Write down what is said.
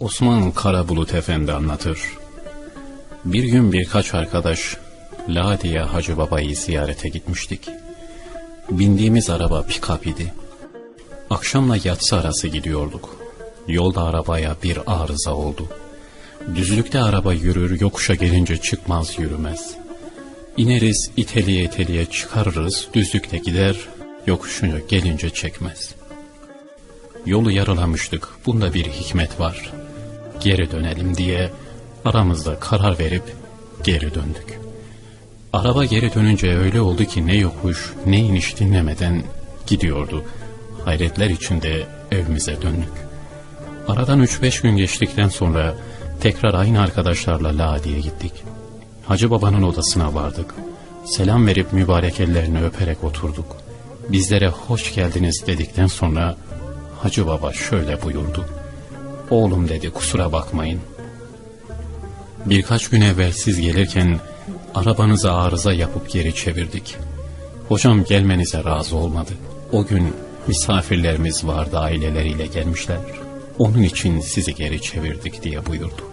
Osman Karabulut Efendi anlatır. Bir gün birkaç arkadaş Ladiye Hacı Baba'yı ziyarete gitmiştik. Bindiğimiz araba pick-up idi. Akşamla yatsı arası gidiyorduk. Yolda arabaya bir arıza oldu. Düzlükte araba yürür, yokuşa gelince çıkmaz yürümez. İneriz, iteliye iteliye çıkarırız, düzlükte gider, yokuşuna gelince çekmez. Yolu yarılamıştık, bunda bir hikmet var. Geri dönelim diye aramızda karar verip geri döndük. Araba geri dönünce öyle oldu ki ne yokuş ne iniş dinlemeden gidiyordu. Hayretler içinde evimize döndük. Aradan üç beş gün geçtikten sonra tekrar aynı arkadaşlarla Ladi'ye gittik. Hacı babanın odasına vardık. Selam verip mübarek ellerini öperek oturduk. Bizlere hoş geldiniz dedikten sonra Hacı baba şöyle buyurdu. Oğlum dedi kusura bakmayın. Birkaç gün evvel siz gelirken arabanızı arıza yapıp geri çevirdik. Hocam gelmenize razı olmadı. O gün misafirlerimiz vardı aileleriyle gelmişler. Onun için sizi geri çevirdik diye buyurdu.